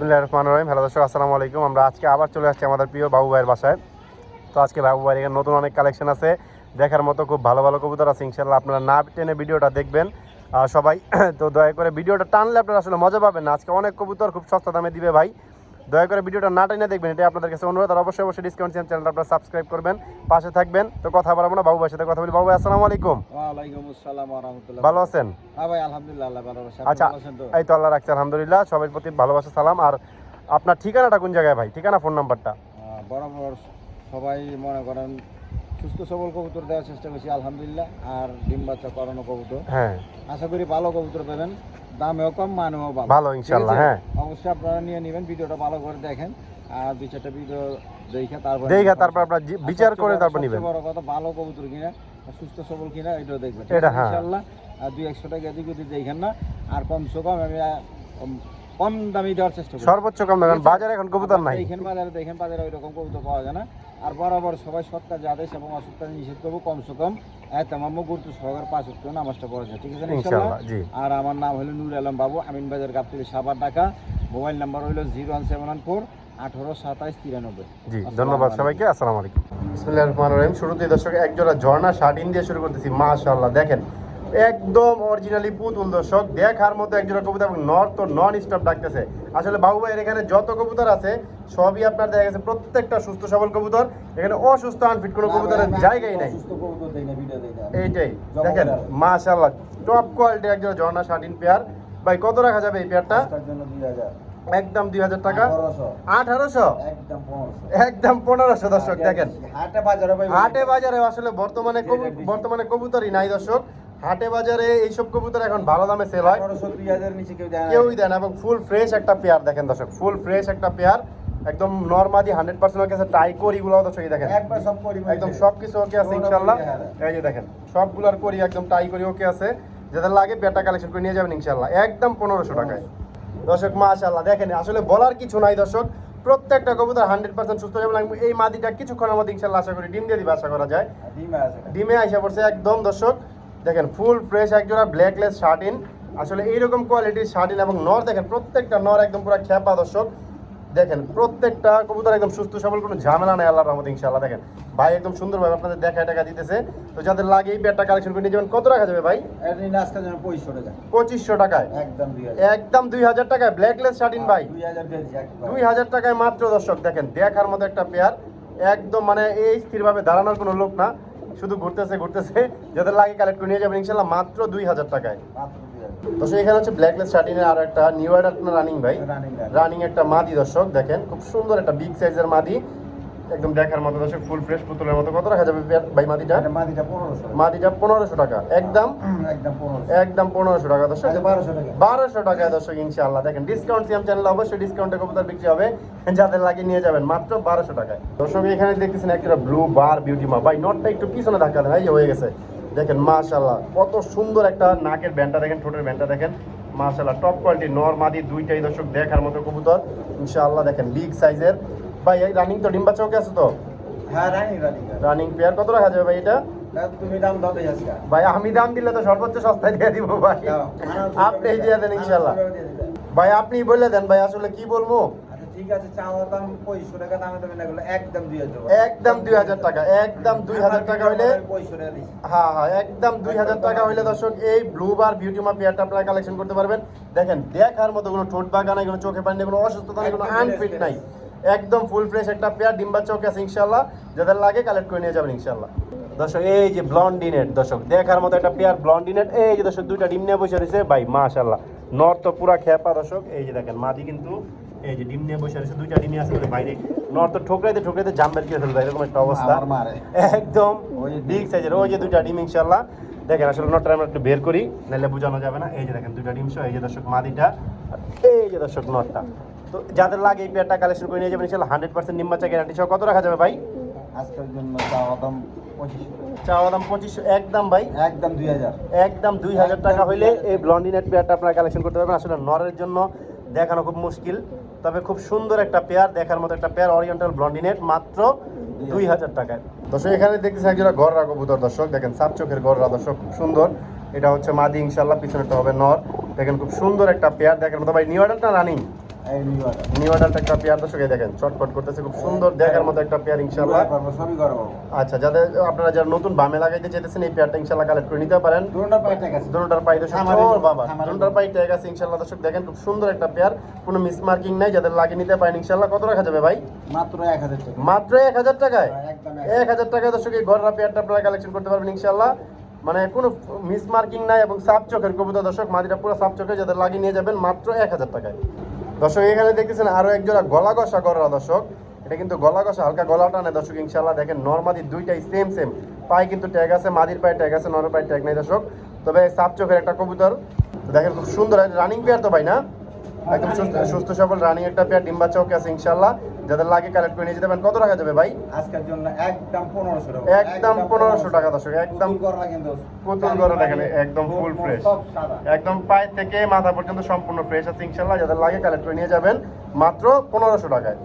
রহিম। Hello দর্শক, আসসালামু আলাইকুম। আমরা আজকে আবার চলে আসছি আমাদের প্রিয় বাবু ভাইয়ের বাসায়। তো আজকে বাবু ভাইয়ের এখানে নতুন অনেক কালেকশন আছে। দেখার মতো খুব ভালো ভালো কবুতর আছে। ইনশাল্লাহ আপনারা না টেনে ভিডিওটা দেখবেন। সবাই, তো দয়া করে ভিডিওটা টানলে আপনারা আসলে মজা পাবেন না। আজকে অনেক কবুতর খুব সস্তা দামে দিবে ভাই। দয়া করে ভিডিওটা না টাইনে দেখবেন এটা আপনাদের কাছে অনুরোধ। আর অবশ্যই অবশ্যই ডিসকাউন্ট চ্যানেলটা আপনারা সাবস্ক্রাইব করবেন পাশে থাকবেন। তো কথা বলব না বাবু ভাইয়ের সাথে কথা বলি। বাবু ভাই আসসালামু আলাইকুম। ওয়ালাইকুম আসসালাম ওয়া রাহমাতুল্লাহ। ভালো আছেন? হ্যাঁ ভাই আলহামদুলিল্লাহ আল্লাহ ভালো আছেন আচ্ছা ভালো আছেন তো? এই তো আল্লাহ রাখছে আলহামদুলিল্লাহ। সবার প্রতি ভালোবাসা সালাম। আর আপনার ঠিকানাটা কোন জায়গায় ভাই? ঠিকানা ফোন নাম্বারটা বরাবর সবাই মনে করেন সুস্থ সবল কবুতর দেওয়ার চেষ্টা করছি আলহামদুলিল্লাহ। আর ডিম বাচ্চা করানো কবুতর। হ্যাঁ। আশা করি ভালো কবুতর পাবেন। দামেও কম মানেও ভালো। ভালো ইনশাল্লাহ হ্যাঁ। অবশ্যই আপনারা নিয়ে নেবেন ভিডিওটা ভালো করে দেখেন। আর দুই চারটা ভিডিও দেখে তারপর দেখা তারপর আপনার বিচার করে তারপর নেবেন। বড় কথা ভালো কবুতর কিনা সুস্থ সবল কিনা এটাও দেখবেন। এটা হ্যাঁ। ইনশাআল্লাহ আর দুই একশো টাকা এদিক ওদিক দেখেন না আর কমসে কম আমি কম- দামি দেওয়ার চেষ্টা করি। সর্বোচ্চ কম দেখেন বাজারে এখন কবুতর নাই। দেখেন বাজারে দেখেন বাজারে ওই রকম কবুতর পাওয়া যায় না। আর বরাবর সবাই সৎ কাজে আদেশ এবং অসৎ কাজে নিষেধ করব কমসে কম। তামাম্য গুরুত্ব সহকার পাঁচ উত্তর নামাজটা পড়া যায় ঠিক আছে ইনশাআল্লাহ আর আমার নাম হলো নুর আলম বাবু আমিন বাজার গাবতলি সাবার ঢাকা। মোবাইল নাম্বার হলো zero one seven one four আঠারো সাতাইশ তিরানব্বই। জি ধন্যবাদ সবাইকে আসসালামু আলাইকুম। বিসমিল্লাহির রহমানির রহিম। শুরুতেই দর্শক এক জোড়া ঝর্ণা শার্টিন দিয়ে শুরু করতেছি মাশাআল্লাহ। দেখেন একদম অরিজিনালি পুতুল দর্শক। দেখার মতো এক জোড়া কবুতর এবং নর তো নন স্টপ ডাকতেছে। আসলে বাবু ভাইয়ের এখানে যত কবুতর আছে সবই আপনার দেখা গেছে প্রত্যেকটা সুস্থ সবল কবুতর। এখানে অসুস্থ আনফিট কোনো কবুতরের জায়গাই নাই। সুস্থ কবুতর দেই ভিডিও দেই এইটাই। দেখেন দেওয়া। মাশাআল্লাহ টপ কোয়ালিটি একজন ঝর্ণা শার্টিন পেয়ার ভাই কত রাখা যাবে এই পেয়ারটা একদম দুই হাজার টাকা। আঠারোশো। একদম পনেরোশো। দর্শক দেখেন। হাটে বাজারে আসলে বর্তমানে বর্তমানে কবুতরই নাই দর্শক। হাটে বাজারে এইসব কবুতর এখন ভালো দামে সেল হয়। পনেরোশো নিচে কেউ দেয় না। কেউই দেন এবং ফুল ফ্রেশ একটা পেয়ার দেখেন দর্শক ফুল ফ্রেশ একটা পেয়ার একদম নর্মালি হান্ড্রেড পার্সেন্ট কাছে টাই করি গুলো দর্শক দেখেন। একবার সব একদম সবকিছু ওকে আছে ইনশাল্লাহ এই যে দেখেন সবগুলোর করি একদম টাই করি ওকে আছে। যাদের লাগে পেয়ারটা কালেকশন করে নিয়ে যাবেন ইনশাল্লাহ একদম পনেরোশো টাকায়। দর্শক মাশাল্লাহ দেখেন আসলে বলার কিছু নাই দর্শক। প্রত্যেকটা কবুতর হান্ড্রেড পার্সেন্ট সুস্থ যাবে এই মাদিটা কিছুক্ষণের মধ্যে ইনশাল্লাহ আশা করি ডিম দিয়ে দিবে আশা করা যায়। ডিমে আছে। ডিমে আইসা পড়ছে একদম দর্শক। দেখেন ফুল ফ্রেশ একজোড়া ব্ল্যাকলেস শার্টিন আসলে এইরকম কোয়ালিটির শার্টিন এবং নর দেখেন প্রত্যেকটা নর একদম পুরো খ্যাপা দর্শক। দেখেন প্রত্যেকটা কবুতর একদম সুস্থ সবল কোনো ঝামেলা নেই আল্লাহর রহমতে ইনশাআল্লাহ। দেখেন ভাই একদম সুন্দরভাবে আপনাদের দেখায় টাকা দিতেছে। তো যাদের লাগে এই পেয়ারটা কালেকশন করে নিয়ে যাবেন কত রাখা যাবে ভাই? পঁচিশশো টাকায়? একদম দুই হাজার। একদম দুই হাজার টাকায় ব্ল্যাকলেস শার্টিন ভাই? দুই হাজার টাকায় মাত্র দর্শক দেখেন দেখার মতো একটা পেয়ার একদম মানে এই স্থিরভাবে দাঁড়ানোর কোনো লোক না। শুধু ঘুরতেছে ঘুরতেছে যাদের লাগে কালেক্ট করে নিয়ে যাবেন ইনশাল্লাহ মাত্র দুই হাজার টাকায়। তো দর্শক এখানে হচ্ছে ব্ল্যাকলেস শার্টিনের আর একটা নিউ আপনার রানিং ভাই? রানিং রানিং একটা মাদি দর্শক দেখেন খুব সুন্দর একটা বিগ সাইজের মাদি। একদম দেখার মতো দর্শক ফুল ফ্রেশ পুতুলের মতো। কত রাখা যাবে ভাই মাদিটা? মাদিটা পনেরোশো মাদিটা পনেরোশো টাকা। একদম? একদম পনেরোশো। টাকা দর্শক। আচ্ছা বারোশো টাকা। দর্শক ইনশাআল্লাহ। দেখেন ডিসকাউন্ট সিএম চ্যানেলে অবশ্যই ডিসকাউন্টে কবুতর বিক্রি হবে। যাদের লাগে নিয়ে যাবেন মাত্র বারোশো টাকায়। দর্শক এখানে দেখতেছেন একটা ব্লু বার বিউটি মা ভাই নটটা একটু পিছনে ধাক্কা দেন। এই হয়ে গেছে। দেখেন মাশাল্লাহ কত সুন্দর একটা নাকের ব্যান্ডটা দেখেন ঠোঁটের ব্যান্ডটা দেখেন। মাশাল্লাহ টপ কোয়ালিটি নর মাদি দুইটাই দর্শক দেখার মতো কবুতর। ইনশাআল্লাহ দেখেন বিগ সাইজের ভাই এই রানিং তো ডিম্বা চৌকে আছে তো? হ্যাঁ রানিং রানিং রানিং পেয়ার কত রাখা যাবে ভাই এটা? তুমি দাম দাও ভাই আমি দাম দিলে তো সর্বোচ্চ সস্তায় দিয়ে দিব ভাই। আপনি দিয়ে দেন দিবে। ভাই আপনি বলে দেন ভাই আসলে কি বলব? আচ্ছা ঠিক আছে চাওয়ার দাম পঁয়ষট্টি টাকা দামে দামে না একদম দুই হাজার একদম দুই হাজার টাকা একদম দুই হাজার টাকা হইলে হ্যাঁ হ্যাঁ একদম দুই হাজার টাকা হইলে দর্শক এই ব্লু বার বিউটি মা পেয়ারটা আপনারা কালেকশন করতে পারবেন। দেখেন দেখার মতো কোনো ঠোঁট নাই কোনো চোখে পানি কোনো অসুস্থতা নেই কোনো আনফিট নাই। একদম ফুল ফ্রেশ একটা পেয়ার ডিম্বা চৌকে আছে ইনশাল্লাহ যাদের লাগে কালেক্ট করে নিয়ে যাবেন ইনশাল্লাহ দর্শক এই যে ব্লন্ডিনেট দর্শক দেখার মতো একটা পেয়ার ব্লন্ডিনেট এই যে দর্শক দুইটা ডিম নিয়ে বসে রয়েছে। ভাই মাশাল্লাহ নর তো পুরা খেপা দর্শক। এই যে দেখেন মাদি কিন্তু এই যে ডিম নিয়ে বসে রয়েছে দুইটা ডিমই আছে বাইরে। নর তো ঠোকরাইতে ঠোকরাইতে জাম্বের করে ফেলবে এরকম একটা অবস্থা। একদম বিগ সাইজের ওই যে দুইটা ডিম ইনশাল্লাহ দেখেন আসলে নটটা আমরা একটু বের করি নাহলে বোঝানো যাবে না। এই যে দেখেন দুইটা ডিম সহ এই যে দর্শক মাদিটা এই যে দর্শক নটটা তো যাদের লাগে এই পেয়ারটা কালেকশন করে নিয়ে যাবেন ইনশাল্লাহ হান্ড্রেড পার্সেন্ট নিম্বাচা গ্যারান্টি সহ। কত রাখা যাবে ভাই? আজকের জন্য চাওয়া দাম পঁচিশশো। চাওয়া দাম পঁচিশশো একদম ভাই? একদম দুই হাজার। একদম দুই হাজার টাকা হইলে এই ব্লন্ডিনেট পেয়ারটা আপনারা কালেকশন করতে পারবেন। আসলে নরের জন্য দেখানো খুব মুশকিল তবে খুব সুন্দর একটা পেয়ার দেখার মতো একটা পেয়ার অরিয়েন্টাল ব্লন্ডিনেট মাত্র দুই হাজার টাকায়। দর্শক এখানে দেখতেছি একজোড়া গররা কবুতর দর্শক। দেখেন সাপ চোখের গররা দর্শক খুব সুন্দর। এটা হচ্ছে মাদি ইনশাল্লাহ পিছনেটা হবে নর। দেখেন খুব সুন্দর একটা পেয়ার দেখার মতো। ভাই নিউ অর্ডারটা রানিং নিউ একটা পেয়ার দর্শক দেখেন চটপট করতেছে খুব সুন্দর দেখার মতো একটা পেয়ার ইনশাল্লাহ আচ্ছা যাদের আপনারা যারা নতুন বামে লাগাইতে চাইতেছেন এই পেয়ারটা ইনশাল্লাহ কালেক্ট করে নিতে পারেন। দুটোটা পাই ঠিক আছে। দুটোটার পাই দর্শক বাবা আমাদের- পাই ট্যাগ আছে ইনশাল্লাহ দর্শক দেখেন খুব সুন্দর একটা পেয়ার কোনো মিস মার্কিং নাই যাদের লাগিয়ে নিতে পারেন ইনশাল্লাহ কত রাখা যাবে ভাই? মাত্র এক হাজার টাকা। মাত্র এক হাজার টাকায়? এক হাজার টাকায় দর্শক এই ঘররা পেয়ারটা আপনারা কালেকশন করতে পারবেন ইনশাল্লাহ মানে কোনো মিস মার্কিং নাই এবং সাপ চোখের কবুতর দর্শক মাদিটা পুরো সাপ চোখে যাদের লাগিয়ে নিয়ে যাবেন মাত্র এক হাজার টাকায়। দর্শক, এখানে দেখতেছেন আরও একজোড়া গলা কষা গররা দর্শক। এটা কিন্তু গলা কষা হালকা গলা টানে দর্শক ইনশাল্লাহ দেখেন নর্মাদি দুইটাই সেম সেম পায়ে কিন্তু ট্যাগ আছে, মাদির পায়ে ট্যাগ আছে নর পায়ে ট্যাগ নাই দর্শক। তবে সাপ চোখের একটা কবুতর। দেখেন খুব সুন্দর রানিং পেয়ার তো ভাই না? একদম সুস্থ সবল রানিং একটা পেয়ার ডিম্বা চৌক আছে ইনশাল্লাহ যাদের লাগে কালেক্ট করে নিয়ে যেতে পারেন কত টাকা যাবে ভাই? আজকের জন্য একদম পনেরোশো টাকা। একদম পনেরোশো টাকা দর্শক একদম পুতুল গরু দেখেন, একদম। সব সাদা। একদম পায়ে থেকে মাথা পর্যন্ত সম্পূর্ণ ফ্রেশ আছে ইনশাল্লাহ যাদের লাগে কালেক্ট করে নিয়ে যাবেন মাত্র পনেরোশো টাকায়।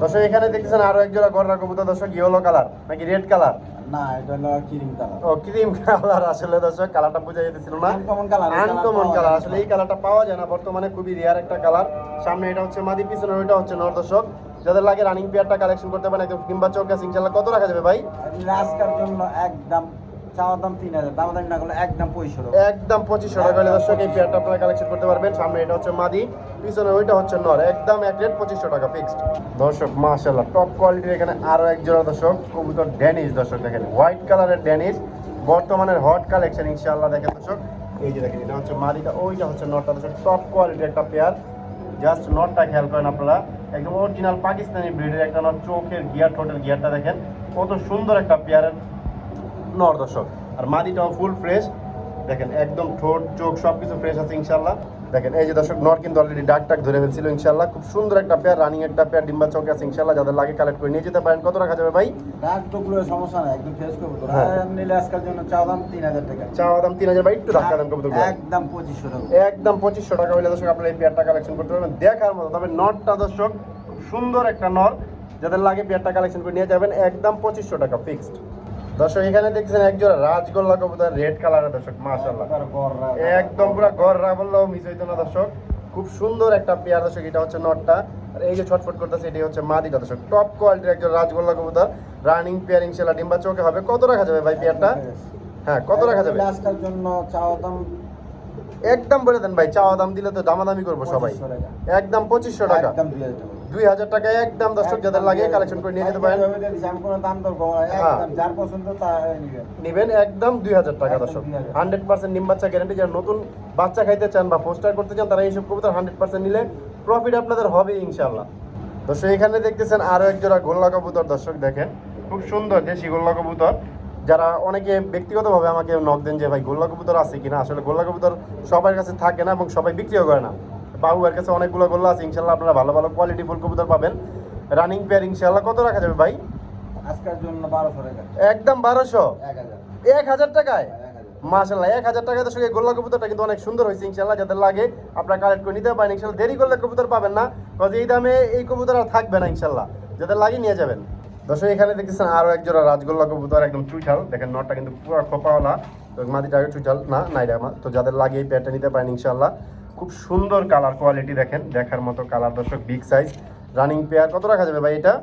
দর্শক এখানে দেখতেছেন আরও এক জোড়া গররা কবুতর দর্শক ইয়েলো কালার নাকি রেড কালার না এটা হলো ক্রিম কালার ও ক্রিম কালার আসলে দর্শক কালারটা বোঝা যেতেছিল না। আনকমন কালার আনকমন কালার আসলে এই কালারটা পাওয়া যায় না বর্তমানে খুবই রেয়ার একটা কালার সামনে এটা হচ্ছে মাদি পিছনে ওইটা হচ্ছে নর দর্শক। যাদের লাগে রানিং পেয়ারটা কালেকশন করতে পারেন একদম কিংবা চৌক আছে ইনশাল্লাহ কত রাখা যাবে ভাই? আজকের জন্য একদম চাওয়ার দাম তিন হাজার দাম দাম না করলে একদম টাকা। একদম পঁচিশশো টাকা হলে দর্শক এই পেয়ারটা আপনারা কালেকশন করতে পারবেন। সামনে এটা হচ্ছে মাদি পিছনে ওইটা হচ্ছে নর। একদম এক রেট পঁচিশশো টাকা ফিক্সড দর্শক মাশাল্লাহ টপ কোয়ালিটির এখানে আরও এক জোড়া দর্শক কবুতর ড্যানিশ দর্শক দেখেন। হোয়াইট কালারের ড্যানিশ বর্তমানের হট কালেকশন ইনশাল্লাহ দেখেন দর্শক। এই যে দেখেন এটা হচ্ছে মাদিটা ওইটা হচ্ছে নটটা দর্শক টপ কোয়ালিটির একটা পেয়ার জাস্ট নটটা খেয়াল করেন আপনারা। একদম অরিজিনাল পাকিস্তানি ব্রিডের একটা নট চোখের গিয়ার ঠোঁটের গিয়ারটা দেখেন। কত সুন্দর একটা পেয়ারের। নর দর্শক। আর মাদিটাও ফুল ফ্রেশ দেখেন একদম ঠোঁট চোখ সব কিছু ফ্রেশ আছে ইনশাল্লাহ দেখেন এই যে দর্শক নর কিন্তু অলরেডি ডাক টাক ধরে ফেলছিল ইনশাল্লাহ খুব সুন্দর একটা পেয়ার রানিং একটা পেয়ার ডিম্বা চৌকে আছে ইনশাল্লাহ যাদের লাগে কালেক্ট করে নিয়ে যেতে পারেন। কত রাখা যাবে ভাই? ডাক সমস্যা নাই একদম ফ্রেশ করব হ্যাঁ। নিলে জন্য চাওয়া দাম তিন হাজার টাকা। চাওয়া দাম তিন হাজার ভাই একটু ধাক্কা দাম কবুতর একদম পঁচিশশো টাকা। একদম পঁচিশশো টাকা হইলে দর্শক আপনারা এই পেয়ারটা কালেকশন করতে পারবেন। দেখার মতো তবে নটটা দর্শক খুব সুন্দর একটা নর। যাদের লাগে পেয়ারটা কালেকশন করে নিয়ে যাবেন একদম পঁচিশশো টাকা ফিক্সড দর্শক এখানে দেখছেন একজোড়া রাজগোল্লা কবুতর রেড কালারের দর্শক মাশাল্লাহ একদম পুরো গররা বললেও মিস হইতো না দর্শক। খুব সুন্দর একটা পেয়ার দর্শক এটা হচ্ছে নটটা। আর এই যে ছটফট করতেছে এটি হচ্ছে মাদিটা দর্শক। টপ কোয়ালিটির একজন রাজগোল্লা কবুতর রানিং পেয়ার ইনশাল্লাহ ডিম্বা চোখে হবে। কত রাখা যাবে ভাই পেয়ারটা? হ্যাঁ কত রাখা যাবে? আজকের জন্য চাওয়া দাম? একদম বলে দেন ভাই চাওয়া দাম দিলে তো দামাদামি করব সবাই। একদম পঁচিশশো টাকা। একদম দুই হাজার টাকা একদম দর্শক যাদের লাগে কালেকশন করে নিয়ে যেতে পারেন। হ্যাঁ। যার পছন্দ নিবেন একদম দুই হাজার টাকা দর্শক। 2000 হান্ড্রেড পার্সেন্ট নিম বাচ্চা গ্যারান্টি যারা নতুন বাচ্চা খাইতে চান বা পোস্টার করতে চান তারা এইসব কবুতর হান্ড্রেড পার্সেন্ট নিলে প্রফিট আপনাদের হবে ইনশাল্লাহ দর্শক এখানে দেখতেছেন আরও এক জোড়া গোল্লা কবুতর দর্শক দেখেন। খুব সুন্দর দেশি গোল্লা কবুতর। যারা অনেকে ব্যক্তিগতভাবে আমাকে নক দেন যে ভাই গোল্লা কবুতর আছে কিনা? আসলে গোল্লা কবুতর সবার কাছে থাকে না এবং সবাই বিক্রিও করে না। বাবুয়ের কাছে অনেকগুলো গোল্লা আছে ইনশাল্লাহ আপনারা ভালো ভালো কোয়ালিটি ফুল কবুতর পাবেন। রানিং পেয়ার ইনশাল্লাহ কত রাখা যাবে ভাই? আজকের জন্য বারোশো টাকা। একদম বারোশো? এক হাজার। টাকায়? মাশাল্লাহ এক হাজার টাকা দর্শক এই গোল্লা কবুতরটা কিন্তু অনেক সুন্দর হয়েছে ইনশাল্লাহ যাদের লাগে আপনারা কালেক্ট করে নিতে পারেন। ইনশাল্লাহ দেরি করলে কবুতর পাবেন না কারণ এই দামে এই কবুতর আর থাকবে না ইনশাল্লাহ। যাদের লাগে নিয়ে যাবেন। দর্শক এখানে দেখতেছেন আরও এক জোড়া রাজগোল্লা কবুতর একদম চুইঠাল। দেখেন নটটা কিন্তু পুরো খোপাওয়ালা। তো মাদিটা আগে চুইঠাল না নাইরা মা তো যাদের লাগে এই প্যাটটা নিতে পারেন ইনশাল্লাহ। খুব সুন্দর কালার কোয়ালিটি দেখেন দেখার মতো কালার দর্শক বিগ সাইজ রানিং পেয়ার কত রাখা যাবে ভাই এটা?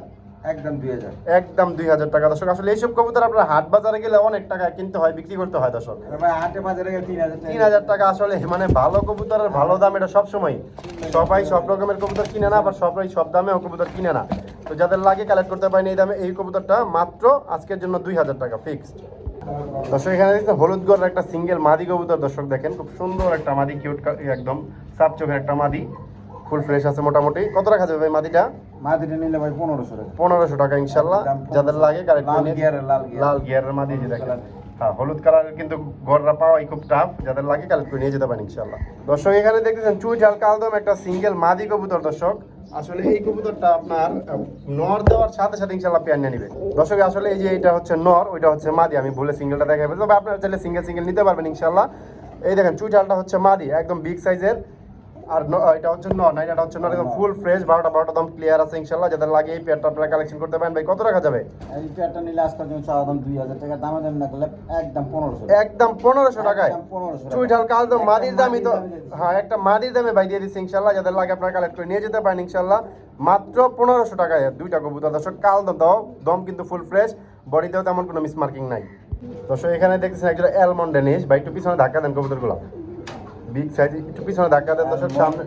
একদম দুই হাজার। একদম দুই হাজার টাকা দর্শক আসলে এইসব কবুতর আপনার হাট বাজারে গেলে অনেক টাকা কিনতে হয় বিক্রি করতে হয় দর্শক। হাটে বাজারে গেলে তিন হাজার টাকা। আসলে মানে ভালো কবুতরের ভালো দাম এটা সবসময়। সবাই সব রকমের কবুতর কিনে না আবার সবাই সব দামেও কবুতর কিনে না। তো যাদের লাগে কালেক্ট করতে পারেন এই দামে এই কবুতরটা মাত্র আজকের জন্য দুই হাজার টাকা ফিক্সড দর্শক এখানে দেখতে হলুদ গড়ের একটা সিঙ্গেল মাদি কবুতর। দর্শক দেখেন খুব সুন্দর একটা মাদি কিউট একদম সাপ চোখের একটা মাদি। ফুল ফ্রেশ আছে মোটামুটি। কত রাখা যাবে ভাই মাদিটা? মাদিটা নিলে ভাই পনেরোশো টাকা। পনেরোশো টাকা ইনশাল্লাহ। যাদের লাগে লাল গিয়ারের লাল গিয়ার লাল গিয়ারের মাদি দেখেন। হ্যাঁ হলুদ কালারের কিন্তু গড়রা পাওয়াই খুব টাফ যাদের লাগে কালেক্ট করে নিয়ে যেতে পারেন ইনশাল্লাহ দর্শক, এখানে দেখতেছেন চুই ঝাল কালদম, একটা সিঙ্গেল মাদি কবুতর, দর্শক। আসলে এই কবুতরটা আপনার নর দেওয়ার সাথে সাথে ইনশাল্লাহ পেয়ার নিয়ে নিবে। দর্শক, আসলে এই যে এটা হচ্ছে নর, ওইটা হচ্ছে মাদি, আমি ভুলে সিঙ্গেলটা দেখাই তবে আপনারা চাইলে সিঙ্গেল সিঙ্গেল নিতে পারবেন ইনশাল্লাহ এই দেখেন চুই ঝালটা হচ্ছে মাদি, একদম বিগ সাইজের আর এটা হচ্ছে ন নাইন এটা হচ্ছে নর একদম ফুল ফ্রেশ বারোটা বারোটা দাম ক্লিয়ার আছে ইনশাল্লাহ। যাদের লাগে এই পেয়ারটা আপনারা কালেকশন করতে পারেন। ভাই কত রাখা যাবে? এই পেয়ারটা নিলে আজকাল জন্য চাওয়া দাম দুই হাজার টাকা। দামে দাম না করলে একদম পনেরোশো একদম পনেরোশো টাকায়? একদম 1500 টাকা। চুইঠাল কাল তো মাদির দামই তো হ্যাঁ একটা মাদির দামে ভাই দিয়ে দিচ্ছি ইনশাল্লাহ। যাদের লাগে আপনারা কালেক্ট করে নিয়ে যেতে পারেন ইনশাল্লাহ। মাত্র পনেরোশো টাকায়। দুইটা কবুতর দর্শক কাল দম দাও। দম কিন্তু ফুল ফ্রেশ বডিতেও তেমন কোনো মিস মার্কিং নাই। দর্শক এখানে দেখতেছেন একজন অ্যালমন্ড ডেনিশ ভাই একটু পিছনে ধাক্কা দেন কবুতরগুলো। বিগ সাইজ একটু পিছনে ধাক্কা দেন দর্শক সামনে।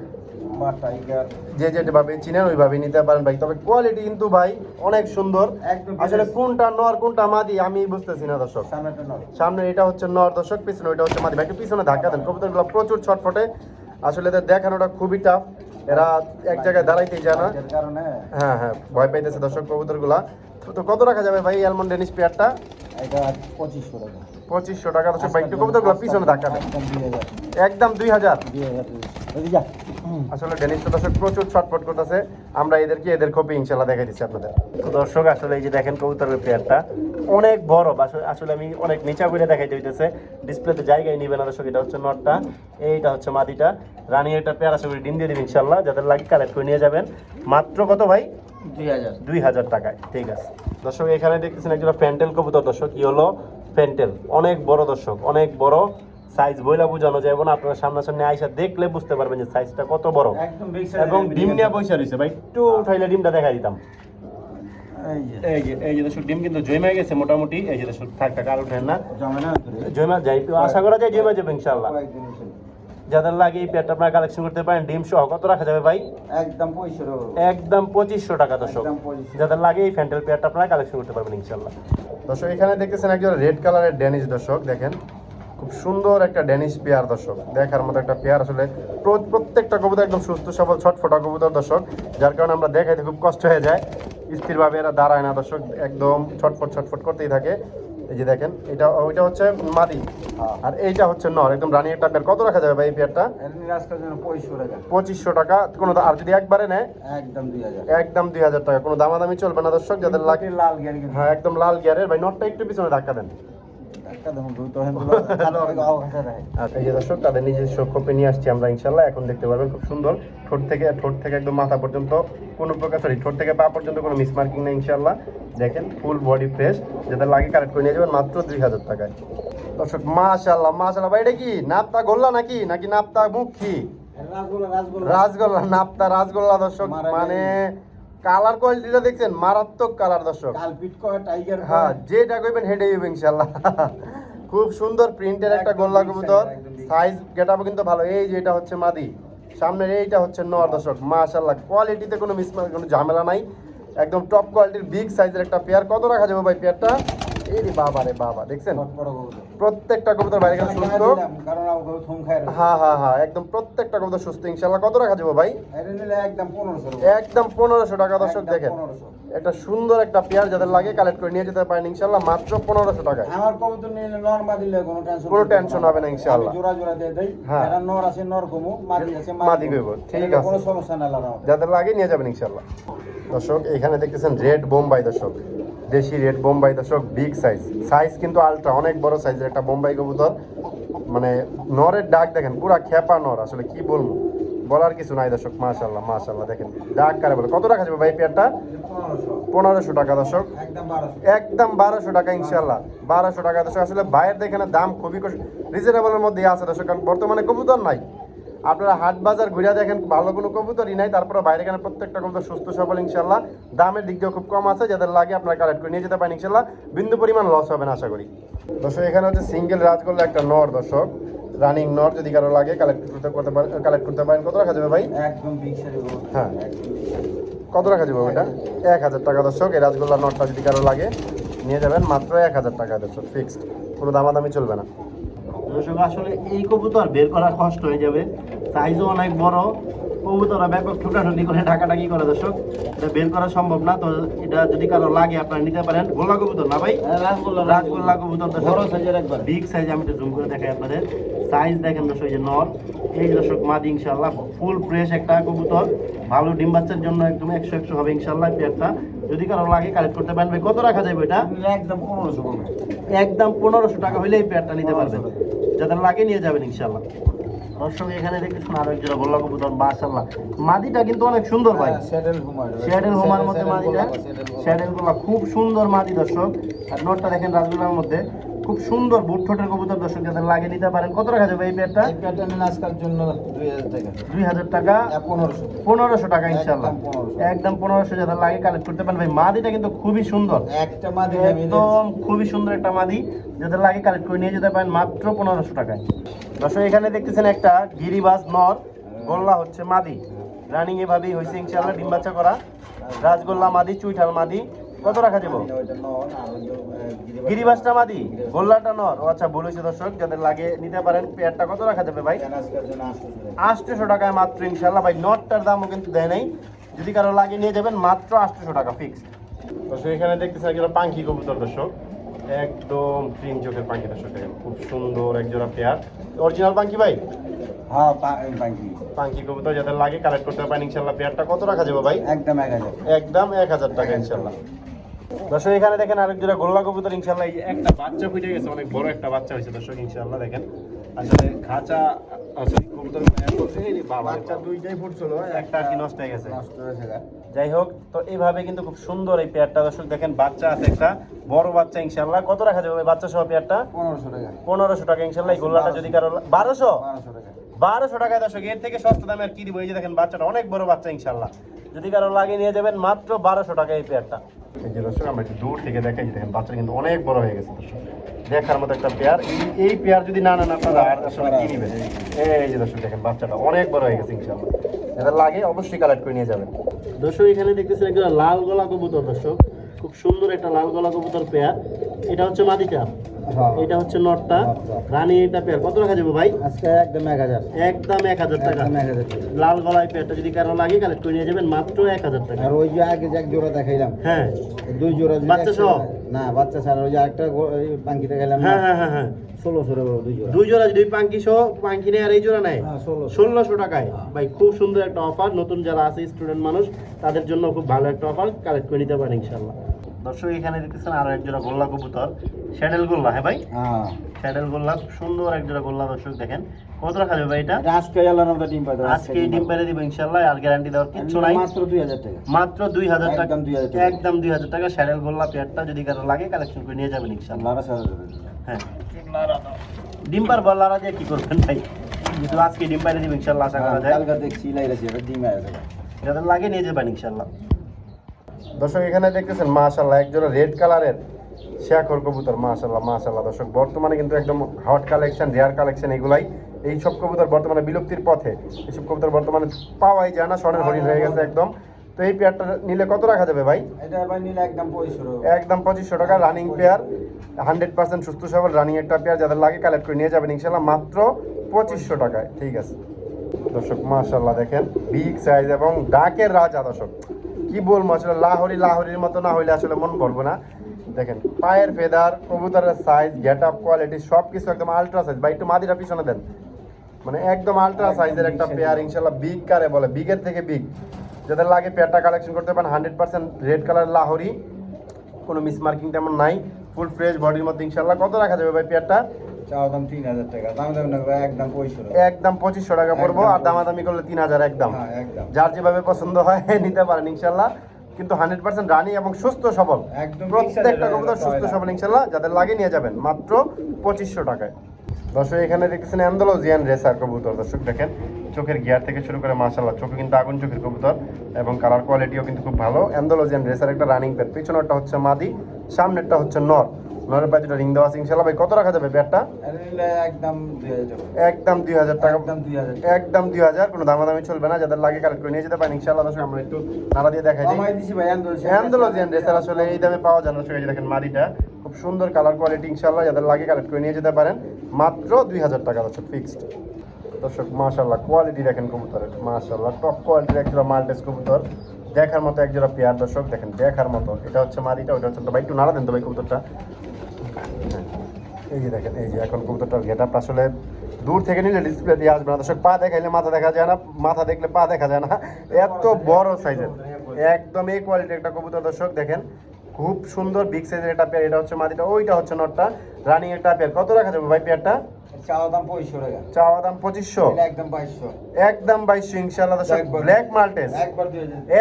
যে যেভাবে চিনেন ওইভাবে নিতে পারেন ভাই। তবে কোয়ালিটি কিন্তু ভাই অনেক সুন্দর। আসলে কোনটা নর কোনটা মাদি আমি বুঝতেছি না দর্শক। সামনে এটা হচ্ছে নর দর্শক পিছনে ওইটা হচ্ছে মাদি। ভাই একটু পিছনে ধাক্কা দেন। কবুতরগুলো প্রচুর ছটফটে। আসলে এদের দেখানোটা খুবই টাফ এরা এক জায়গায় দাঁড়াইতেই যায় না। হ্যাঁ হ্যাঁ ভয় পাইতেছে দর্শক কবুতরগুলা। তো- তো কত রাখা যাবে ভাই অ্যালমন্ড ডেনিস পেয়ারটা এটা পঁচিশশো টাকা। পঁচিশশো টাকা ভাই একটু কবুতরগুলো পিছনে ধাক্কা একদম দুই হাজার। আসলে ডেনিসটা দর্শক প্রচুর ছটফট করতেছে। আমরা এদেরকে এদের কপি ইনশাল্লাহ দেখাই দিচ্ছি আপনাদের। তো দর্শক আসলে এই যে দেখেন কবুতরের পেয়ারটা অনেক বড় আসলে আমি অনেক নিচা করে দেখাইতে হইতেছে। ডিসপ্লেতে জায়গায় নিবে না দর্শক এটা হচ্ছে নটটা এইটা হচ্ছে মাদিটা। রানী এটা পেয়ার আশা করি ডিম দিয়ে দিন ইনশাল্লাহ যাদের লাগে কালেক্ট করে নিয়ে যাবেন। মাত্র কত ভাই? দুই হাজার। টাকায় ঠিক আছে। দর্শক এখানে দেখতেছেন একজন প্যান্টেল কবুতর। দর্শক কি হলো প্যান্টেল অনেক বড় দর্শক অনেক বড় সাইজ বইলা বোঝানো যাবে না। আপনারা সামনাসামনি আইসা দেখলে বুঝতে পারবেন যে সাইজটা কত বড়। এবং ডিম নিয়ে পয়সা রয়েছে। ভাই একটু উঠাইলে ডিমটা দেখা দিতাম। এই যে। এই যে দর্শক ডিম কিন্তু জমে গেছে মোটামুটি। এই যে দর্শক থাক থাক আর উঠেন না। জমে না। করে জমা আশা করা যায় জমে যাবে ইনশাল্লাহ। যাদের লাগে এই পেয়ারটা আপনারা কালেকশন করতে পারেন ডিম সহ। কত রাখা যাবে ভাই? একদম পঁয়ষট্টি একদম পঁচিশশো টাকা দর্শক। যাদের লাগে এই ফ্যান্টেল পেয়ারটা আপনারা কালেকশন করতে পারবেন ইনশাল্লাহ দর্শক এখানে দেখতেছেন একজন রেড কালারের ড্যানিশ দর্শক দেখেন। খুব সুন্দর একটা ড্যানিশ পেয়ার দর্শক। দেখার মতো একটা পেয়ার আসলে প্র- প্রত্যেকটা কবুতর একদম সুস্থ সবল ছটফটা কবুতর দর্শক। যার কারণে আমরা দেখাইতে খুব কষ্ট হয়ে যায়। স্থিরভাবে এরা দাঁড়ায় না দর্শক। একদম ছটফট ছটফট করতেই থাকে। এই যে দেখেন এটা ওইটা হচ্ছে মাদি। হ্যাঁ। আর এইটা হচ্ছে নর। একদম রানী টাইপের কত রাখা যাবে ভাই এই পেয়ারটা? পঁচিশশো টাকা। কোনো আর যদি একবারে নেয়? একদম দুই হাজার। একদম দুই হাজার টাকা। কোনো দামাদামি চলবে না দর্শক যাদের লাগে লাল গিয়ার হ্যাঁ একদম লাল গিয়ারের ভাই নটটা একটু পিছনে ধাক্কা দেন। এই যে দর্শক তাদের নিজস্ব কপি নিয়ে আসছি আমরা ইনশাল্লাহ এখন দেখতে পারবেন খুব সুন্দর ঠোঁট থেকে ঠোঁট থেকে একদম মাথা পর্যন্ত কোনো প্রকার সরি ঠোঁট থেকে পা পর্যন্ত কোনো মিস মার্কিং নেই ইনশাল্লাহ দেখেন ফুল বডি ফ্রেশ যাদের লাগে কালেক্ট করে নিয়ে যাবেন মাত্র দুই হাজার টাকায়। দর্শক মাশাল্লাহ মাশাল্লাহ ভাই এটা কি নাপ্তা গোল্লা নাকি? নাকি নাপ্তা মুখী? রাসগোল্লা রাসগোল্লা। নাপ্তা রাসগোল্লা দর্শক মানে কালার কোয়ালিটিটা দেখছেন মারাত্মক কালার দর্শক। কালপিট কয় টাইগার হ্যাঁ যেটা কইবেন হেডে হইবে ইনশাআল্লাহ খুব সুন্দর প্রিন্টের একটা গোল্লা কবুতর। সাইজ গেটাবো কিন্তু ভালো। এই যে এটা হচ্ছে মাদি। সামনের এইটা হচ্ছে নর দর্শক। মাশাআল্লাহ কোয়ালিটিতে কোনো মিস কোনো ঝামেলা নাই। একদম টপ কোয়ালিটির বিগ সাইজের একটা পেয়ার কত রাখা যাবে ভাই পেয়ারটা এই বাবা রে বাবা দেখছেন? প্রত্যেকটা কবুতর বাইরে গেলে সুস্থ। কারণ আমার থুম খায় রয়েছে। হ্যাঁ হ্যাঁ হ্যাঁ একদম প্রত্যেকটা কবুতর সুস্থ। ইনশাআল্লাহ কত রাখা যাবে ভাই? একদম পনেরোশো টাকা। দর্শক দেখেন। একটা সুন্দর একটা পেয়ার যাদের লাগে কালেক্ট করে নিয়ে যেতে পারেন ইনশাআল্লাহ মাত্র পনেরোশো টাকায়। আমার কবুতর দিলে কোনো টেনশন কোনো টেনশন হবে না ইনশাআল্লাহ। জোড়া জোড়া দিয়ে দেই। হ্যাঁ। নর আছে নর কমু মাদি আছে মাদি কইবো, ঠিক আছে। কোনো সমস্যা না লাগা যাদের লাগে নিয়ে যাবেন ইনশাল্লাহ দর্শক এখানে দেখতেছেন রেড বোম্বাই দর্শক। দেশি রেড বোম্বাই দর্শক, বিগ সাইজ। সাইজ কিন্তু আলট্রা, অনেক বড় সাইজের একটা বোম্বাই কবুতর। মানে নরের ডাক দেখেন, পুরা খেপা নর, আসলে কি বলব? বলার কিছু নাই দর্শক মাশাল্লাহ মাশাল্লাহ দেখেন। ডাক কারে বলে? কত টাকা যাবে ভাই পেয়ারটা পনেরোশো টাকা দর্শক। একদম বারোশো টাকা ইনশাল্লাহ বারোশো টাকা দর্শক, আসলে বাইরের এখানে দাম খুবই রিজনেবলের মধ্যে আছে দর্শক, কারণ বর্তমানে কবুতর নাই। আপনারা হাট বাজার ঘুরে দেখেন ভালো কোনো কবুতরই নাই তারপরে বাইরে এখানে প্রত্যেকটা কবুতর সুস্থ সবল ইনশাল্লাহ দামের দিক দিয়েও খুব কম আছে যাদের লাগে আপনারা কালেক্ট করে নিয়ে যেতে পারেন ইনশাল্লাহ বিন্দু পরিমাণ লস হবে না আশা করি। দর্শক এখানে হচ্ছে সিঙ্গেল রাজগোল্লা একটা নর দর্শক। রানিং নর যদি কারও লাগে কালেক্ট করতে করতে পারেন কালেক্ট করতে পারেন। কত রাখা যাবে ভাই? একদম হ্যাঁ। কত রাখা যাবে ওইটা এক হাজার টাকা দর্শক। এই রাজগোল্লা নটটা যদি কারও লাগে নিয়ে যাবেন। মাত্র এক হাজার টাকা দর্শক ফিক্সড কোনো দামাদামি চলবে না। দর্শক আসলে এই কবুতর বের করা কষ্ট হয়ে যাবে। সাইজও অনেক বড়। কবুতরা ব্যাপক ঠুকাঠুকি করে ঢাকাটাকি করে দর্শক। এটা বের করা সম্ভব না তো এটা যদি কারও লাগে আপনারা নিতে পারেন। গোল্লা কবুতর না ভাই? রাসগোল্লা রাজগোল্লা কবুতর বড় সাইজের একবার। বিগ সাইজ আমি একটু জুম করে দেখাই আপনাদের। সাইজ দেখেন দর্শক যে নর। এই দর্শক মাদি ইনশাল্লাহ ফুল ফ্রেশ একটা কবুতর। ভালো ডিম বাচ্চার জন্য একদম একশো একশো হবে ইনশাল্লাহ পেয়ারটা। যদি কারও লাগে কালেক্ট করতে পারেন। ভাই কত রাখা যাবে এটা? একদম পনেরোশো একদম পনেরোশো টাকা হলে এই পেয়ারটা নিতে পারবেন। যাদের লাগে নিয়ে যাবেন ইনশাল্লাহ দর্শক এখানে দেখতেছেন আরও এক জোড়া গোল্লা কবুতর মাশাআল্লাহ। মাদিটা কিন্তু অনেক সুন্দর ভাই। স্যাডেল হুমার মধ্যে মাদিটা। শ্যাডেলগুলা খুব সুন্দর মাদি দর্শক। আর নোটটা দেখেন রাজগুলার মধ্যে। খুব সুন্দর বুট ঠোঁটের কবুতর দর্শক যাদের লাগিয়ে নিতে পারেন। কত টাকা যাবে এই পেয়ারটা এই প্যাটার্নের আজকাল জন্য দুই হাজার টাকা। দুই হাজার টাকা? পনেরোশো টাকা। ইনশাল্লাহ একদম 1500 পনেরোশো যাদের লাগে কালেক্ট করতে পারেন। ভাই মাদিটা কিন্তু খুবই সুন্দর। একটা মাদি একদম খুবই সুন্দর একটা মাদি। যাদের লাগে কালেক্ট করে নিয়ে যেতে পারেন মাত্র পনেরোশো টাকায়। দর্শক এখানে দেখতেছেন একটা গিরিবাজ নর। গোল্লা হচ্ছে মাদি। রানিং এভাবেই হয়েছে ইনশাল্লাহ ডিম বাচ্চা করা। রাজগোল্লা মাদি চুইঠাল মাদি। কত রাখা যাব গিরিবাসটা মাদি গোল্লাটা নর আচ্ছা বলেছে দর্শক, যাদের লাগে নিতে পারেন পেয়ারটা। কত রাখা যাবে ভাই? আটশোশো টাকায় মাত্র ইনশাল্লাহ ভাই, নটটার দামও কিন্তু দেয় নাই। যদি কারও লাগে নিয়ে যাবেন, মাত্র আটশোশো টাকা ফিক্সড দর্শক, এখানে দেখতেছেন পাঙ্খি কবুতর, দর্শক। একদম ক্রিম চোখের পাঙ্কি দর্শক দেখেন খুব সুন্দর একজোড়া পেয়ার। অরিজিনাল পাঙ্কি ভাই? হ্যাঁ বাকি পাঙ্কি। কবুতর যাদের লাগে কালেক্ট করতে পারেন ইনশাল্লাহ পেয়ারটা কত রাখা যাবে ভাই? একদম এক হাজার। একদম এক হাজার টাকা ইনশাল্লাহ দর্শক এখানে দেখেন আরেক জোড়া গোল্লা কবুতর ইনশাল্লাহ একটা বাচ্চা ফুটে গেছে অনেক বড় একটা বাচ্চা হয়েছে। দর্শক ইনশাল্লাহ দেখেন। আসলে খাঁচা গা। যাই হোক তো এইভাবে কিন্তু খুব সুন্দর এই পেয়ারটা। দর্শক দেখেন বাচ্চা আছে একটা বড় বাচ্চা ইনশাল্লাহ কত রাখা যাবে বাচ্চা সহ পেয়ারটা? পনেরোশো টাকা। পনেরোশো টাকা ইনশাল্লাহ এই গোল্লাটা যদি কারও বারোশো? বারোশো টাকা। দর্শক এর থেকে সস্তা দামে আর কি দিব? এই যে দেখেন বাচ্চাটা অনেক বড় বাচ্চা ইনশাল্লাহ যদি কারও লাগিয়ে নিয়ে যাবেন মাত্র বারোশো টাকা এই পেয়ারটা। এই যে দর্শক আমরা একটু দূর থেকে দেখাই দেখেন বাচ্চাটা কিন্তু অনেক বড় হয়ে গেছে দর্শক। দেখার মতো একটা পেয়ার। এই- এই পেয়ার যদি না নেন আপনারা আর আসলে কি নেবেন? এই যে দর্শক দেখেন বাচ্চাটা অনেক বড় হয়ে গেছে ইনশাআল্লাহ। এটা লাগে অবশ্যই কালেক্ট করে নিয়ে যাবেন। দর্শক এখানে দেখতেছেন একটা লাল গলা কবুতর দর্শক। খুব সুন্দর একটা লাল গলা কবুতর পেয়ার এটা হচ্ছে মাদিটা। হ্যাঁ। এটা হচ্ছে নটটা। রানী এটা পেয়ার কত রাখা যাবে ভাই? আজকে একদম এক হাজার। একদম এক হাজার টাকা। লাল গলায় পেয়ারটা যদি কারও লাগে কালেক্ট করে নিয়ে যাবেন মাত্র এক হাজার টাকা। আর ওই যে আগে যে এক জোড়া দেখাইলাম হ্যাঁ। দুই জোড়া বাচ্চা সহ? না বাচ্চা ছাড়া ওই যে আরেকটা পাঙ্কি দেখাইলাম হ্যাঁ হ্যাঁ হ্যাঁ হ্যাঁ। ষোলোশো দুই জোড়া। দুই জোড়া যদি পাঙ্কি সহ পাঙ্কি নেয় আর এই জোড়া নেয়? হ্যাঁ ষোলোশো ষোলোশো টাকায়। ভাই খুব সুন্দর একটা অফার নতুন যারা আছে স্টুডেন্ট মানুষ তাদের জন্য খুব ভালো একটা অফার কালেক্ট করে নিতে পারেন ইনশাল্লাহ দর্শক এখানে দেখতেছেন আরও এক জোড়া গোল্লা কবুতর। শ্যাডেল গোল্লা হ্যাঁ ভাই? হ্যাঁ। শ্যাডেল গোল্লা সুন্দর এক জোড়া গোল্লা দর্শক দেখেন। কত রাখা যাবে ভাই এটা? আজকে আল্লাহ নামটা ডিম আজকে ডিম পেরে দিব ইনশাল্লাহ আর গ্যারান্টি দেওয়ার কিচ্ছু নাই। মাত্র দুই হাজার টাকা। মাত্র দুই হাজার টাকা। একদম 2000 টাকা। স্যারেল গোল্লা পেয়ারটা যদি কারও লাগে কালেকশন করে নিয়ে যাবেন যাবে। হ্যাঁ। বল্লারা দিয়ে কি করবেন ভাই? কিন্তু আজকে ডিম দিব ইনশাল্লাহ আশা করা যায়। কালকে দেখছি লাইরাছি এটা ডিম আছে যাদের লাগে নিয়ে যাবেন ইনশাল্লাহ দর্শক এখানে দেখতেছেন মাশাল্লাহ একজোড়া রেড কালারের শেয়াখর কবুতর মাশাল্লাহ মাশাল্লাহ দর্শক বর্তমানে কিন্তু একদম হট কালেকশন রেয়ার কালেকশন এগুলাই। এই সব কবুতর বর্তমানে বিলুপ্তির পথে এইসব কবুতর বর্তমানে পাওয়াই যায় না স্বর্ণের হরিণ হয়ে গেছে একদম। তো এই পেয়ারটা নিলে কত রাখা যাবে ভাই? এটা ভাই নিলে একদম পঁয়ষট্টি একদম পঁচিশশো টাকা রানিং পেয়ার হান্ড্রেড পার্সেন্ট সুস্থ সবল রানিং একটা পেয়ার যাদের লাগে কালেক্ট করে নিয়ে যাবেন ইনশাল্লাহ মাত্র পঁচিশশো টাকায়। ঠিক আছে। দর্শক মাশাল্লাহ দেখেন বিগ সাইজ এবং ডাকের রাজা দর্শক। কি বলব আসলে লাহরি লাহরির মতো না হইলে আসলে মন বলব না। দেখেন পায়ের ফেদার কবুতরের সাইজ গেট আপ কোয়ালিটি সব কিছু একদম আলট্রা সাইজ বা একটু মাদিরা পিছনে দেন। মানে একদম আলট্রা সাইজের একটা পেয়ার ইনশাল্লাহ বিগ কারে বলে বিগের থেকে বিগ যাদের লাগে পেয়ারটা কালেকশন করতে পারেন hundred percent red colour Lahori. কোনো মিস মার্কিং তেমন নাই ফুল ফ্রেশ বডির মধ্যে ইনশাল্লাহ কত রাখা যাবে ভাই পেয়ারটা চাওয়া দাম তিন হাজার টাকা। দাম দাম না একদম পঁচিশশো টাকা। পড়ব আর দামাদামি করলে তিন হাজার একদম হ্যাঁ যার যেভাবে পছন্দ হয় নিতে পারেন ইনশাল্লাহ। কিন্তু হান্ড্রেড পার্সেন্ট রানি এবং সুস্থ সবল। প্রত্যেকটা কবুতর সুস্থ সবল ইনশাল্লাহ। যাদের লাগে নিয়ে যাবেন মাত্র পঁচিশশো টাকায়। দর্শক এখানে দেখতেছেন অ্যান্ডোলজিয়ান রেসার কবুতর। দর্শক দেখেন চোখের গিয়ার থেকে শুরু করে মাশাল্লাহ চোখে কিন্তু আগুন চোখের কবুতর এবং কালার কোয়ালিটিও কিন্তু খুব ভালো। অ্যান্ডোলজিয়ান রেসার একটা রানিং প্যাড পিছনেরটা হচ্ছে মাদি সামনেরটা হচ্ছে নর। নরের পায়ে দুটো রিং দেওয়া আছে ইনশাল্লাহ ভাই কত রাখা যাবে ব্যাটটা একদম দুই হাজার টাকা। একদম দুই হাজার টাকা। একদম দুই হাজার একদম দুই হাজার কোনো দামাদামি চলবে না যাদের লাগে কালেক্ট করে নিয়ে যেতে পারেন ইনশাল্লাহ দর্শক আমরা একটু নাড়া দিয়ে দেখাই কমাই ভাই অ্যান্ডোলজিয়ান রেসার আসলে এই দামে পাওয়া যায় না দেখেন মাদিটা খুব সুন্দর কালার কোয়ালিটি ইনশাল্লাহ যাদের লাগে কালেক্ট করে নিয়ে যেতে পারেন মাত্র দুই হাজার টাকা দর্শক ফিক্সড দর্শক মাশাল্লাহ কোয়ালিটি দেখেন কবুতরের মাশাল্লাহ টপ কোয়ালিটির একজোড়া মাল্টেস কবুতর দেখার মতো একজোড়া পেয়ার দর্শক দেখেন দেখার মতো এটা হচ্ছে মাদিটা ওটা হচ্ছে ভাই একটু নাড়া দেন তো ভাই কবুতরটা। এই যে দেখেন এই যে এখন কবুতরটার গেট আপ আসলে দূর থেকে নিলে ডিসপ্লে দিয়ে আসবে না। দর্শক পা দেখাইলে মাথা দেখা যায় না মাথা দেখলে পা দেখা যায় না। এত বড় সাইজের একদম এই কোয়ালিটির একটা কবুতর দর্শক দেখেন খুব সুন্দর বিগ সাইজের একটা পেয়ার এটা হচ্ছে মাদিটা ওইটা হচ্ছে নটটা। রানিং একটা পেয়ার কত রাখা যাবে ভাই পেয়ারটা চাওয়া দাম পঁয়ষট্টি টাকা। চাওয়া দাম পঁচিশশো? একদম বাইশশো। একদম বাইশশো ইনশাল্লাহ দর্শক। ব্ল্যাক মাল্টেস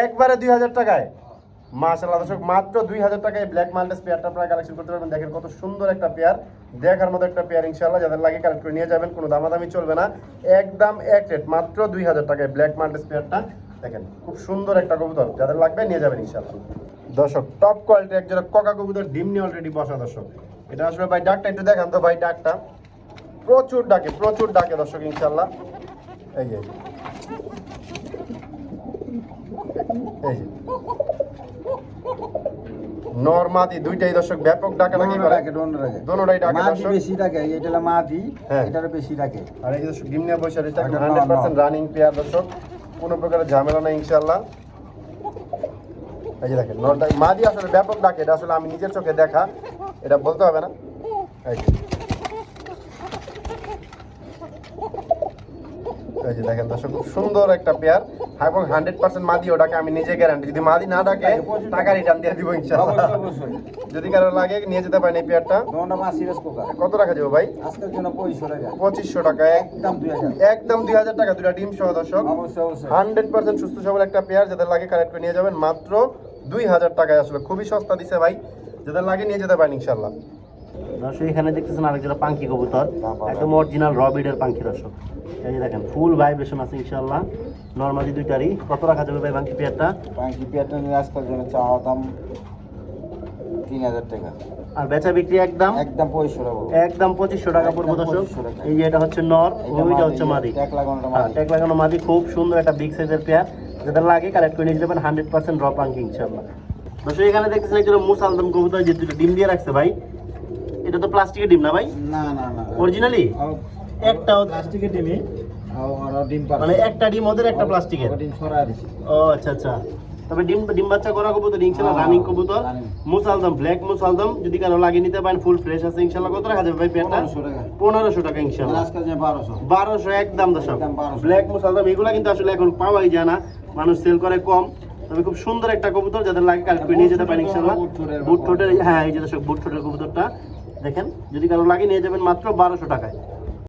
একবারে দুই হাজার টাকায়? মাশাল্লাহ দর্শক, মাত্র দুই হাজার টাকায় ব্ল্যাক মাল্টেস পেয়ারটা আপনারা কালেকশন করতে পারবেন। দেখেন কত সুন্দর একটা পেয়ার। দেখার মতো একটা পেয়ার ইনশাল্লাহ যাদের লাগে কালেক্ট করে নিয়ে যাবেন, কোনো দামাদামি চলবে না। একদম এক রেট মাত্র দুই হাজার টাকায় ব্ল্যাক মাল্টেস পেয়ারটা। দেখেন, খুব সুন্দর একটা কবুতর। যাদের লাগবে নিয়ে যাবেন ইনশাল্লাহ দর্শক টপ কোয়ালিটি একজোড়া ককা কবুতর, ডিম নিয়ে অলরেডি বসা দর্শক। এটা আসলে ভাই ডাকটা একটু দেখান তো ভাই ডাকটা। প্রচুর ডাকে প্রচুর ডাকে দর্শক ইনশাল্লাহ এই যে। এই যে। নরমাদি দুইটাই দর্শক ব্যাপক করে। ডাকে ডোন রাখে দোনোটাই ডাকে মাদি দর্শক। বেশি ডাকে এটা হলো মাদি হ্যাঁ। এটারও বেশি ডাকে। আর এই দর্শক গিমনে বসে এটা হান্ড্রেড পার্সেন্ট নর, রানিং পেয়ার দর্শক। কোনো প্রকারের ঝামেলা নাই ইনশাল্লাহ এই যে দেখেন নরটা মাদি আসলে ব্যাপক ডাকে এটা আসলে আমি নিজের চোখে দেখা এটা বলতে হবে না। এই এই যে দেখেন দর্শক খুব সুন্দর একটা পেয়ার এবং হান্ড্রেড পার্সেন্ট মাদি ওটাকে আমি নিজে গ্যারান্টি যদি মাদি না ডাকে টাকা রিটার্ন দিয়ে দিব অবশ্যই যদি কারও লাগে নিয়ে যেতে পারেন এই পেয়ারটা কত রাখা যাবে ভাই? টাকা। পঁচিশশো টাকা একদম দুই হাজার। টাকা দুটা ডিম সহ দর্শক। হান্ড্রেড পার্সেন্ট সুস্থ সবল একটা পেয়ার যাদের লাগে কালেক্ট করে নিয়ে যাবেন। মাত্র দুই হাজার টাকায় আসলে খুবই সস্তা দিছে ভাই। যাদের লাগে নিয়ে যেতে পারেন ইনশাল্লাহ দর্শক এখানে দেখতেছেন আরেকটা পাঙ্কি কবুতর একদম অরিজিনাল র বিডের পাঙ্কি দর্শক। এই যে দেখেন ফুল ভাইব্রেশন আছে ইনশাল্লাহ নর্মালি দুইটারই। কত রাখা যাবে ভাই পাঙ্কি পেয়ারটা? পাঙ্কি পেয়ারটা নিয়ে জন্য চাওয়া দাম তিন হাজার টাকা। আর বেচা বিক্রি একদম? একদম পঁয়ষট্টি টাকা একদম পঁচিশশো টাকা পড়ব দর্শক। এই যে এটা হচ্ছে নর ওইটা হচ্ছে মাদি। হ্যাঁ ট্যাগ লাগানো মাদি খুব সুন্দর একটা বিগ সাইজের পেয়ার। যাদের লাগে কালেক্ট করে নিয়ে যাবেন হান্ড্রেড পার্সেন্ট র পাঙ্কি ইনশাল্লাহ দর্শক এখানে দেখতেছেন একজন মুসালদম কবুতর যে দুটো ডিম দিয়ে রাখছে ভাই। এটা তো প্লাস্টিকের ডিম না ভাই? না না না। অরিজিনালি একটাও প্লাস্টিকের ডিমই। আর ডিম পারে মানে একটা ডিম ওদের একটা প্লাস্টিকের? ডিম দিছি। ও আচ্ছা আচ্ছা। তবে ডিম ডিম বাচ্চা করা কবুতর রানিং কবুতর। মুসালদম ব্ল্যাক মুসালদম যদি কারও লাগিয়ে নিতে পারেন ফুল ফ্রেশ আছে ইনশাল্লাহ। কত রাখা যাবে ভাই পেয়ারটা পনেরোশো টাকা। পনেরোশো টাকা ইনশাল্লাহ। আজকাল যে বারোশো। বারোশো একদম দর্শক একদম 1200 ব্ল্যাক মুসালদম এগুলো কিন্তু আসলে এখন পাওয়াই যায় না। মানুষ সেল করে কম। তবে খুব সুন্দর একটা কবুতর যাদের লাগে কালেক্ট করে নিয়ে যেতে পারেন ইনশাল্লাহ। বুট ঠোঁটের বুট ঠোঁটের হ্যাঁ এই যে দর্শক বুট ঠোঁটের কবুতরটা। দেখেন যদি কারও লাগে নিয়ে যাবেন মাত্র বারোশো টাকায়।